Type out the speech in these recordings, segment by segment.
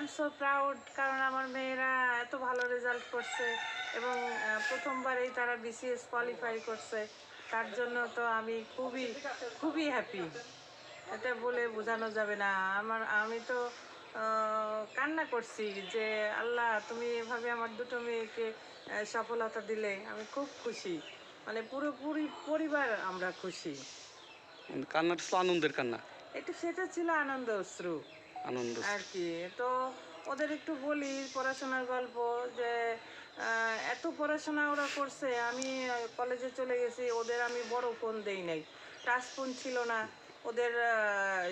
Am so proud কারণ আমার মেয়েরা এত ভালো রেজাল্ট করছে এবং প্রথমবারেই তারা বিসিএস কোয়ালিফাই করছে। তার জন্য তো আমি খুবই খুবই হ্যাপি এটা বলে বোঝানো যাবে না। আমার আমি তো কান্না করছি যে আল্লাহ তুমি এভাবে আমার দুটো মেয়েকে সফলতা দিলে। আমি খুব খুশি। মানে পুরোপুরি পরিবার আমরা খুশি। কান্নাটা ছিল আনন্দের কান্না। এটা সেটা ছিল আনন্দ অশ্রু। আনন্দ। আর কি তো ওদের একটু বলি পড়াশোনার গল্প যে এত পড়াশোনা ওরা করছে, আমি কলেজে চলে গেছি, ওদের আমি বড় ফোন দেই নাই। টাচ ফোন ছিল না। ওদের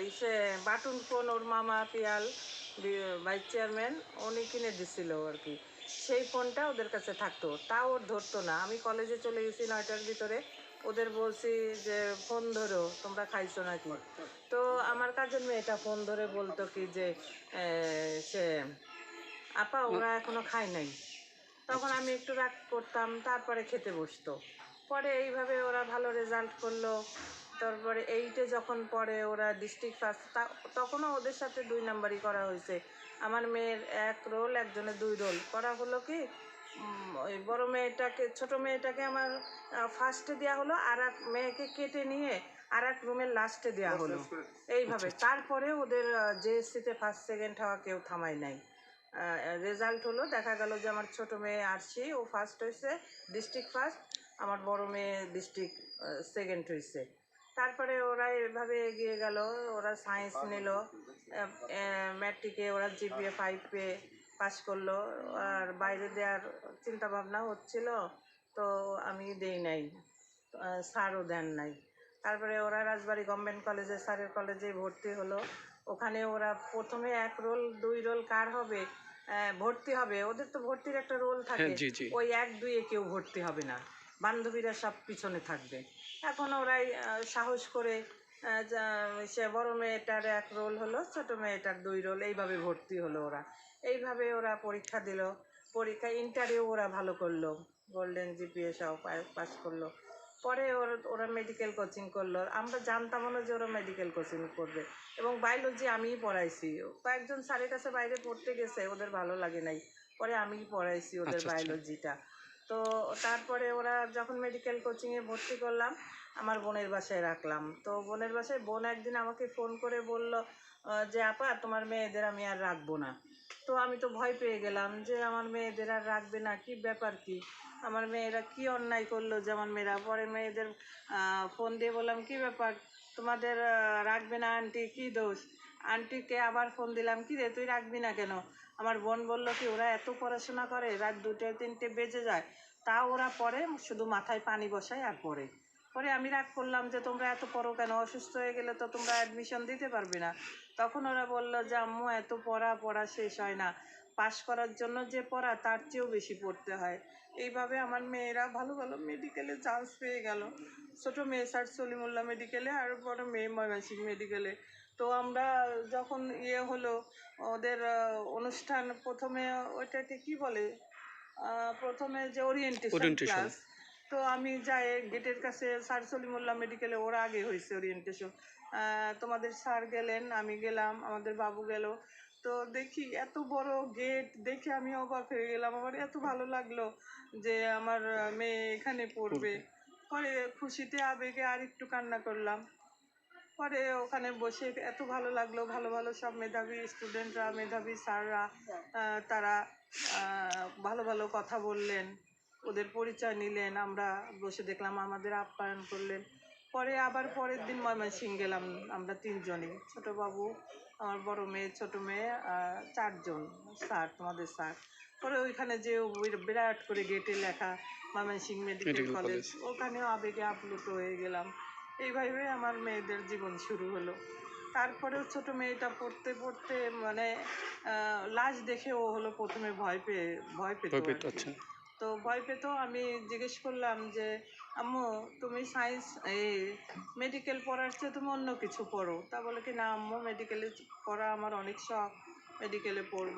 ইসে বাটন ফোন, ওর মামা পিয়াল ভাইস চেয়ারম্যান, উনি কিনে দিছিল আর কি সেই ফোনটা ওদের কাছে থাকতো। তাও ওর ধরতো না। আমি কলেজে চলে গেছি নয়টার ভিতরে। ওদের বলছি যে, ফোন ধরো, তোমরা খাইছো নাকি? তো আমার কাজের মেয়েটা ফোন ধরে বলতো কি যে সে, আপা, ওরা এখনও খায় নাই। তখন আমি একটু রাগ করতাম, তারপরে খেতে বসতো। পরে এইভাবে ওরা ভালো রেজাল্ট করল। তারপরে এইটে যখন পড়ে ওরা ডিস্ট্রিক্ট ফার্স্ট তখনও ওদের সাথে দুই নাম্বারই করা হয়েছে। আমার মেয়ের এক রোল একজনের দুই রোল করা হলো কি ওই বড় মেয়েটাকে ছোট মেয়েটাকে আমার ফার্স্টে দেওয়া হলো আর এক মেয়েকে কেটে নিয়ে আর এক রুমের লাস্টে দেওয়া হলো। এইভাবে। তারপরে ওদের জেএসসিতে ফার্স্ট সেকেন্ড হওয়া কেউ থামাই নাই। রেজাল্ট হলো দেখা গেল যে আমার ছোট মেয়ে আরশি ও ফার্স্ট হয়েছে ডিস্ট্রিক্ট ফার্স্ট আমার বড় মেয়ে ডিস্ট্রিক্ট সেকেন্ড হয়েছে তারপরে ওরা এভাবে এগিয়ে গেল ওরা সায়েন্স নিল ম্যাট্রিকে ওরা জিপিএ ফাইভ পেয়ে পাস করল। আর বাইরে দেওয়ার চিন্তা ভাবনা হচ্ছিল তো আমি দেই নাই স্যারও দেন নাই। তারপরে ওরা রাজবাড়ি গভর্নমেন্ট কলেজে স্যারের কলেজে ভর্তি হলো। ওখানে ওরা প্রথমে এক রোল দুই রোল কার হবে? ভর্তি হবে। ওদের তো ভর্তির একটা রোল থাকে। হ্যাঁ, জি। ওই এক দুইয়ে কেউ ভর্তি হবে না। বান্ধবীরা সব পিছনে থাকবে। এখন ওরাই সাহস করে সে বড় মেয়েটার এক রোল হলো ছোট মেয়েটার দুই রোল এইভাবে ভর্তি হলো ওরা। এইভাবে ওরা পরীক্ষা দিল। পরীক্ষা ইন্টারভিউ ওরা ভালো করল। গোল্ডেন জিপিএ সহ পাস করল। পরে ওর ওরা মেডিকেল কোচিং করল। আমরা জানতাম না যে ওরা মেডিকেল কোচিং করবে। এবং বায়োলজি আমিই পড়াইছি। কয়েকজন স্যারের কাছে বাইরে পড়তে গেছে ওদের ভালো লাগে নাই। পরে আমিই পড়াইছি ওদের আচ্ছা, আচ্ছা। বায়োলজিটা তো তারপরে ওরা যখন মেডিকেল কোচিংয়ে ভর্তি করলাম আমার বোনের বাসায় রাখলাম। তো বোনের বাসায় বোন একদিন আমাকে ফোন করে বলল যে আপা, তোমার মেয়েদের আমি আর রাখব না। তো আমি তো ভয় পেয়ে গেলাম যে আমার মেয়েদের আর রাখবে না, কি ব্যাপার কি? আমার মেয়েরা কি অন্যায় করল যে আমার মেয়েরা? পরে মেয়েদের ফোন দিয়ে বললাম, কি ব্যাপার? তোমাদের রাখবে না আন্টি কি দোষ? আন্টিকে আবার ফোন দিলাম, কি রে, তুই রাখবি না কেন? আমার বোন বলল, কি ওরা এত পড়াশোনা করে? রাত দুটো তিনটে বেজে যায়। তাও ওরা পড়ে শুধু মাথায় পানি বসায় আর পড়ে। পরে আমি রাগ করলাম যে তোমরা এত পড়ো কেন? অসুস্থ হয়ে গেলে তো তোমরা অ্যাডমিশন দিতে পারবে না। তখন ওরা বলল যে আম্মু এত পড়া পড়া শেষ হয় না। পাশ করার জন্য যে পড়া তার চেয়েও বেশি পড়তে হয়। এইভাবে আমার মেয়েরা ভালো ভালো মেডিকেলে চান্স পেয়ে গেল। ছোটো মেয়ে স্যার সলিমুল্লাহ মেডিকেলে আর বড় মেয়ে ময়মনসিংহ মেডিকেলে তো আমরা যখন ইয়ে হলো ওদের অনুষ্ঠান প্রথমে ওইটাকে কি বলে? প্রথমে যে ওরিয়েন্টেশন ক্লাস তো আমি যাই গেটের কাছে, স্যার সলিমুল্লাহ মেডিকেলে ওরা আগে হয়েছে ওরিয়েন্টেশন তোমাদের স্যার গেলেন, আমি গেলাম, আমাদের বাবু গেল। তো দেখি, এত বড় গেট দেখে আমি অবাক হয়ে গেলাম। আমার এত ভালো লাগল যে আমার মেয়ে এখানে পড়বে। পরে খুশিতে, আবেগে আর একটু কান্না করলাম। পরে ওখানে বসে এত ভালো লাগল, ভালো ভালো সব মেধাবী স্টুডেন্টরা মেধাবী স্যাররা তারা ভালো ভালো কথা বললেন। ওদের পরিচয় নিলেন আমরা বসে দেখলাম আমাদের আপ্যায়ন করলেন। পরে আবার পরের দিন ময়মনসিং গেলাম আমরা তিনজনই ছোট বাবু আমার বড় মেয়ে ছোট মেয়ে আর চারজন স্যার তোমাদের স্যার। পরে ওইখানে যে বিরাট করে গেটে লেখা ময়মনসিং মেডিকেল কলেজ ওখানেও আবেগে আপ্লুত হয়ে গেলাম। এইভাবে আমার মেয়েদের জীবন শুরু হলো। তারপরেও ছোট মেয়েটা পড়তে পড়তে মানে লাশ দেখে ও হলো প্রথমে ভয় পেয়ে ভয় পেত তো ভয় পেত আমি জিজ্ঞেস করলাম যে আম্মু তুমি সায়েন্স এই মেডিকেল পড়ার চেয়ে তুমি অন্য কিছু পড়ো? তা বলে কি না আম্মু মেডিকেলে পড়া আমার অনেক শখ মেডিকেলে পড়ব।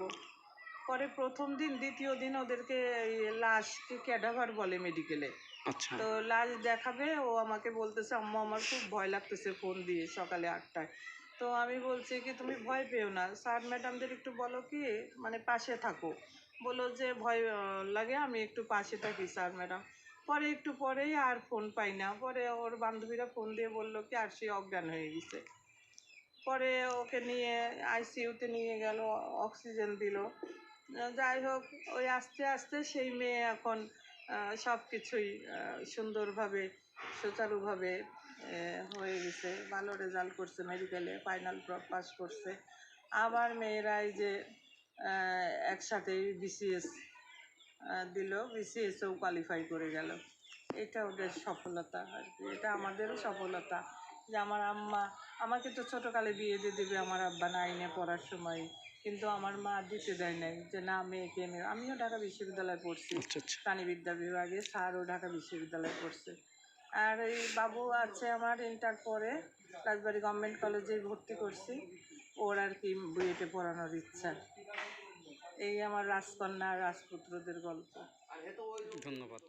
পরে প্রথম দিন দ্বিতীয় দিন ওদেরকে এই লাশকে ক্যাডাভার বলে মেডিকেলে আচ্ছা। তো লাশ দেখাবে ও আমাকে বলতেছে আম্মু আমার খুব ভয় লাগতেছে ফোন দিয়ে সকালে আটটায়। তো আমি বলছি কি তুমি ভয় পেও না। স্যার ম্যাডামদের একটু বলো কি মানে পাশে থাকো। বলো যে ভয় লাগে, আমি একটু পাশে থাকি স্যার, ম্যাডাম। পরে একটু পরেই আর ফোন পাই না। পরে ওর বান্ধবীরা ফোন দিয়ে বলল কি, আর সে অজ্ঞান হয়ে গেছে। পরে ওকে নিয়ে আইসিইউতে নিয়ে গেল অক্সিজেন দিল। যাই হোক, ওই আস্তে আস্তে সেই মেয়ে এখন সব কিছুই সুন্দরভাবে, সুচারুভাবে হয়ে গেছে। ভালো রেজাল্ট করছে মেডিকেলে ফাইনাল পাস করছে। আবার মেয়েরাই যে আহ, একসাথে বিসিএস দিল। বিসিএসও কোয়ালিফাই করে গেল। এটা ওদের সফলতা আর কি। এটা আমাদেরও সফলতা যে আমার আম্মা আমাকে তো ছোটোকালে বিয়ে দিয়ে দেবে আমার আব্বা নাইনে পড়ার সময়। কিন্তু আমার মা দিতে দেয় নাই যে না মেয়েকে মেয়ে আমিও ঢাকা বিশ্ববিদ্যালয়ে পড়ছি। আচ্ছা আচ্ছা। প্রাণীবিদ্যা বিভাগে স্যারও ঢাকা বিশ্ববিদ্যালয়ে পড়ছে। আর এই বাবু আছে আমার ইন্টার পরে। রাজবাড়ি গভর্নমেন্ট কলেজে ভর্তি করছি। ওর আর কি বুয়েটে পড়ানোর ইচ্ছা। এই আমার রাজকন্যা, রাজপুত্রদের গল্প। ধন্যবাদ।